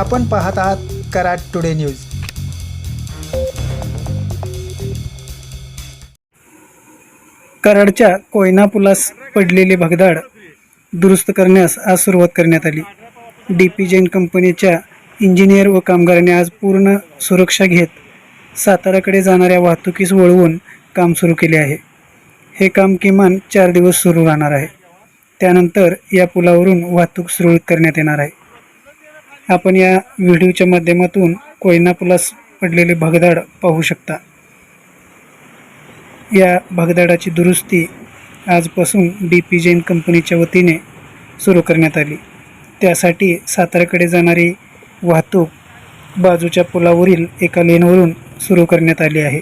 आपण पाहत आहात कराड टुडे न्यूज. कराडच्या कोयना पुलास पडलेले भगदाड दुरुस्त करण्यास आज सुरुवात करण्यात आली. डी पी जैन कंपनीच्या इंजिनियर व कामगारांनी आज पूर्ण सुरक्षा घेत साताऱ्याकडे जाणाऱ्या वाहतुकीस वळवून काम सुरू केले आहे. हे काम किमान चार दिवस सुरू राहणार आहे. त्यानंतर या पुलावरून वाहतूक सुरळीत करण्यात येणार आहे. आपण या व्हिडिओच्या माध्यमातून कोयना पुलास पडलेले भगदाड पाहू शकता. या भगदाडाची दुरुस्ती आजपासून डी पी जैन कंपनीच्या वतीने सुरू करण्यात आली. त्यासाठी साताऱ्याकडे जाणारी वाहतूक बाजूच्या पुलावरील एका लेनवरून सुरू करण्यात आली आहे.